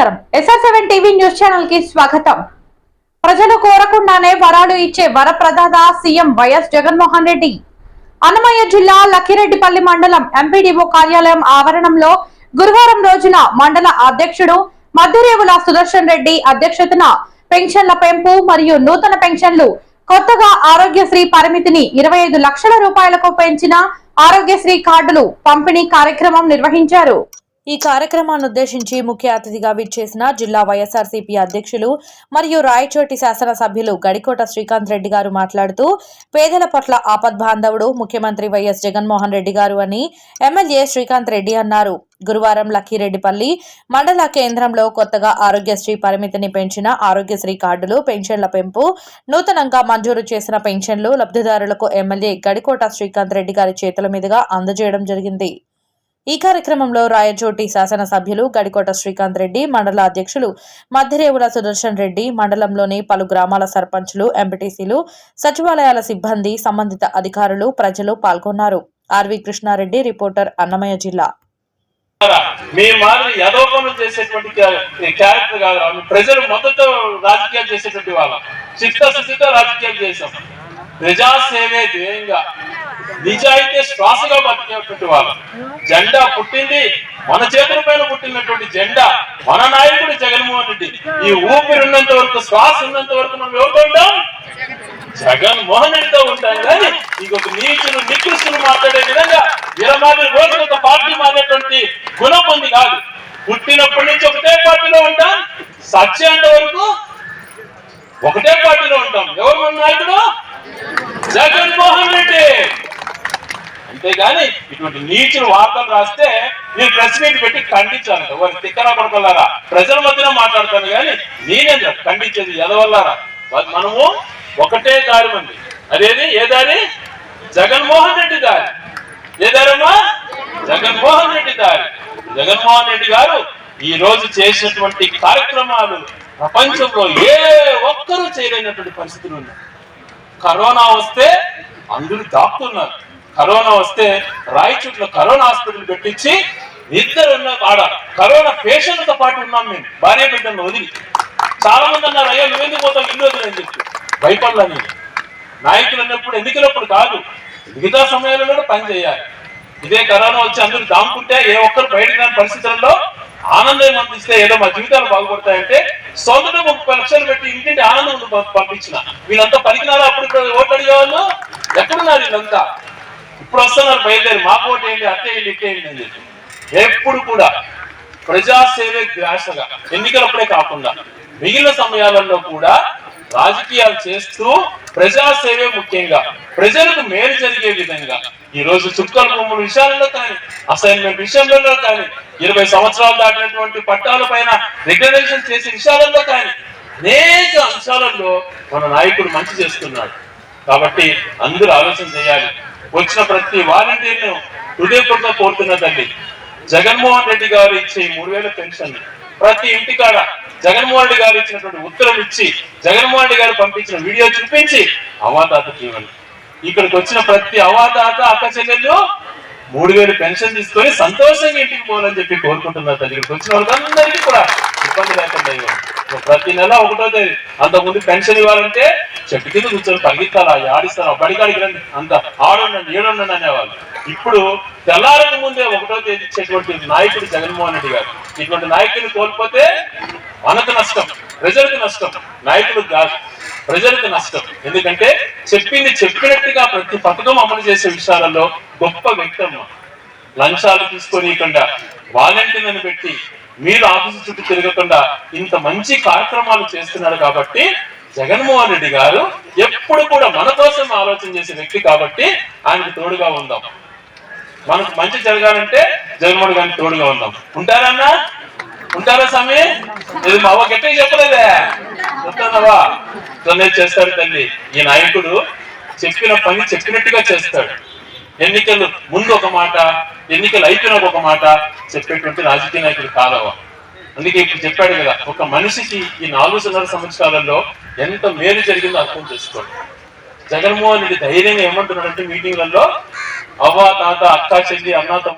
నమస్కారం. SR seven TV news ఛానల్కి స్వాగతం. ప్రజలు కోరకుండానే వరాలు ఇచ్చే వరప్రదాత సీఎం వైఎస్ జగన్మోహన్ రెడ్డి. అన్నమయ్య జిల్లా లక్కిరెడ్డిపల్లి మండలం ఎంపీడీఓ కార్యాలయం ఆవరణంలో గురువారం రోజున మండల అధ్యక్షుడు మధ్యరేవుల సుదర్శన్ రెడ్డి అధ్యక్షతన పెన్షన్ల పెంపు మరియు నూతన పెన్షన్లు కొత్తగా ఆరోగ్యశ్రీ పరిమితిని ఇరవై ఐదు లక్షల రూపాయలకు పెంచిన ఆరోగ్యశ్రీ కార్డులు పంపిణీ కార్యక్రమం నిర్వహించారు. ఈ కార్యక్రమాన్ని ఉద్దేశించి ముఖ్య అతిథిగా విచ్చేసిన జిల్లా వైఎస్ఆర్సీపీ అధ్యక్షులు మరియు రాయచోటి శాసనసభ్యులు గడికోట శ్రీకాంత్ రెడ్డి గారు మాట్లాడుతూ పేదల పట్ల ఆపద్బాంధవుడు ముఖ్యమంత్రి వైఎస్ జగన్మోహన్ రెడ్డి గారు అని ఎమ్మెల్యే శ్రీకాంత్ రెడ్డి అన్నారు. గురువారం లక్కీరెడ్డిపల్లి మండల కేంద్రంలో కొత్తగా ఆరోగ్యశ్రీ పరిమితిని పెంచిన ఆరోగ్యశ్రీ కార్డులు పెన్షన్ల పెంపు నూతనంగా మంజూరు చేసిన పెన్షన్లు లబ్ధిదారులకు ఎమ్మెల్యే గడికోట శ్రీకాంత్ రెడ్డి గారి చేతుల మీదుగా అందజేయడం జరిగింది. ఈ కార్యక్రమంలో రాయచోటి శాసనసభ్యులు గడికోట శ్రీకాంత్ రెడ్డి మండల అధ్యక్షులు మధ్యరేవుల సుదర్శన్ రెడ్డి మండలంలోని పలు గ్రామాల సర్పంచులు ఎంపీటీసీలు సచివాలయాల సిబ్బంది సంబంధిత అధికారులు ప్రజలు పాల్గొన్నారు. ఆర్వి కృష్ణారెడ్డి రిపోర్టర్ అన్నమయ్య జిల్లా. మీ మాదిరి యదోపనం చేసేటువంటి క్యారెక్టర్ కాదు. ప్రజలు మొదట రాజకీయాలు చేసేటువంటి వాళ్ళ. చిత్తశుద్ధితో రాజకీయాలు చేసాం ప్రజాసేవే ధ్యేయంగా. నిజాయితీ శ్వాసగా బతికేటువంటి వాళ్ళం. జెండా పుట్టింది మన చేతుల పైన పుట్టినటువంటి జెండా మన నాయకుడు జగన్మోహన్ రెడ్డి. ఈ ఊపిరి ఉన్నంత వరకు శ్వాస ఉన్నంత వరకు మనం ఎవరితో ఉంటాం? జగన్ రెడ్డితో ఉంటాం. కానీ ఇంకొక నీచులు నికృష్టులు మాట్లాడే విధంగా ఇరవై రోజులు ఒక పార్టీ మారేటువంటి గుణం ఉంది కాదు. పుట్టినప్పటి నుంచి ఒకటే పార్టీలో ఉంటాం. సత్యంత వరకు ఒకటే పార్టీలో ఉంటాం. ఎవరు మన నాయకుడు? జగన్మోహన్ రెడ్డి. అంతేగాని ఇటువంటి నీచులు వార్తలు రాస్తే నేను ప్రెస్ మీట్ పెట్టి ఖండించాను వారి తిక్కన కొడుకులారా ప్రజల మధ్యన మాట్లాడతాను కానీ నేనేం ఖండించేది ఎదవల్లారా? మనము ఒకటే దారి ఉంది. అదేది ఏ దారి? జగన్మోహన్ రెడ్డి దారి. ఏ దారమ్మా? జగన్మోహన్ రెడ్డి దారి. జగన్మోహన్ రెడ్డి గారు ఈ రోజు చేసినటువంటి కార్యక్రమాలు ప్రపంచంలో ఏ ఒక్కరూ చేయలేనటువంటి పరిస్థితులు ఉన్నాయి. కరోనా వస్తే అందరూ దాక్కున్నారు. కరోనా వస్తే రాయచూట్లో కరోనా హాస్పిటల్ పెట్టించి ఇద్దరు ఆడ కరోనా పేషెంట్తో పాటు ఉన్నాం మేము. భార్య బిడ్డలను వదిలి. చాలా మంది అన్నారు అయ్యా నువ్వెందుకు పోతావు? ఇల్లు వదిలి అని చెప్పి. భయపడాలని నాయకులు అన్నప్పుడు ఎన్నికలప్పుడు కాదు మిగతా సమయాల్లో కూడా పని చేయాలి. ఇదే కరోనా వచ్చి అందరూ దాముకుంటే ఏ ఒక్కరు బయటకు రాని పరిస్థితుల్లో ఆనందం అందిస్తే ఏదో మా జీవితాలు బాగుపడతాయంటే సొంత ముప్పై లక్షలు పెట్టి ఇంటింటి ఆనందం పంపించిన. వీళ్ళంతా పనికినారా అప్పుడు ఇక్కడ ఓట్లు అడిగేవాళ్ళు? ఎక్కడున్నారు వీళ్ళంతా? ఇప్పుడు వస్తున్నారు బయలుదేరి. మా పోటీ ఏంటి అట్టే వేయండి అని చెప్పి. ఎప్పుడు కూడా ప్రజాసేవే ద్వేషగా ఎన్నికలప్పుడే కాకుండా మిగిలిన సమయాలలో కూడా రాజకీయాలు చేస్తూ ప్రజాసేవే ముఖ్యంగా ప్రజలకు మేలు జరిగే విధంగా ఈ రోజు చుక్కల భూముల విషయాలలో కానీ అసైన్మెంట్ విషయంలో కానీ ఇరవై సంవత్సరాలు దాటినటువంటి పట్టాల పైన రికగ్నేషన్ చేసే విషయాలలో కానీ అనేక అంశాలలో మన నాయకుడు మంచి చేస్తున్నాడు. కాబట్టి అందరూ ఆలోచన చేయాలి. వచ్చిన ప్రతి వాలంటీర్ను హృదయపూర్వక కోరుతున్న తండ్రి జగన్మోహన్ రెడ్డి గారు ఇచ్చే ఈ మూడు వేల పెన్షన్ ప్రతి ఇంటికాడ జగన్మోహన్ రెడ్డి గారు ఇచ్చినటువంటి ఉత్తరం ఇచ్చి జగన్మోహన్ రెడ్డి గారు పంపించిన వీడియో చూపించి అవాతాతకి ఇవ్వండి ఇక్కడికి వచ్చిన ప్రతి అవాతాత అక్క చెల్లెళ్ళు మూడు వేలు పెన్షన్ తీసుకొని సంతోషంగా ఇంటికి పోవాలని చెప్పి కోరుకుంటున్నారు తల్లి. ఇక్కడికి వచ్చిన వాళ్ళందరికీ కూడా ఇబ్బంది లేకుండా ఇవ్వండి. ప్రతి నెల ఒకటో తేదీ అంతకుముందు పెన్షన్ ఇవ్వాలంటే చెట్టు కింద కూర్చొని పరిగెత్తాలా ఆడిస్తారా? బడికాడికి రండి అంత ఆడండి ఏడండి అనేవాళ్ళు. ఇప్పుడు తెల్లారని ముందే ఒకటో తేదీ ఇచ్చేటువంటి నాయకుడు జగన్మోహన్ రెడ్డి గారు. ఇటువంటి నాయకుడిని కోల్పోతే మనకు నష్టం ప్రజలకు నష్టం నాయకుడు కాదు ప్రజలకు నష్టం. ఎందుకంటే చెప్పింది చెప్పినట్టుగా ప్రతి పథకం అమలు చేసే విషయాలలో గొప్ప వ్యక్తి అమ్మ లంచాలు తీసుకోనీయకుండా వాలంటీర్లను పెట్టి మీరు ఆఫీసు చుట్టూ తిరగకుండా ఇంత మంచి కార్యక్రమాలు చేస్తున్నారు కాబట్టి జగన్మోహన్ రెడ్డి గారు ఎప్పుడు కూడా మన కోసం ఆలోచన చేసే వ్యక్తి కాబట్టి ఆయనకు తోడుగా ఉందాం. మనకు మంచి జరగాలంటే జగన్మోహన్ గారిని తోడుగా ఉందాం. ఉంటారన్నా ఉంటారా స్వామి? ఇది మా అవ్వ గట్టిగా చెప్పలేదే. చెప్తానవా తొందర చేస్తాడు తల్లి. ఈ నాయకుడు చెప్పిన పని చెప్పినట్టుగా చేస్తాడు. ఎన్నికలు ముందు ఒక మాట ఎన్నికలు అయిపోయిన ఒక మాట చెప్పేటువంటి రాజకీయ నాయకుడు కాదవా అందుకే ఇప్పుడు చెప్పాడు కదా ఒక మనిషికి ఈ నాలుగున్నర సంవత్సరాలలో ఎంత మేలు జరిగిందో అర్థం చేసుకోండి. జగన్మోహన్ రెడ్డి ధైర్యంగా ఏమంటున్నాడంటే మీటింగ్లలో అవ్వ తాత అక్క చెల్లి అన్న తమ్ముడు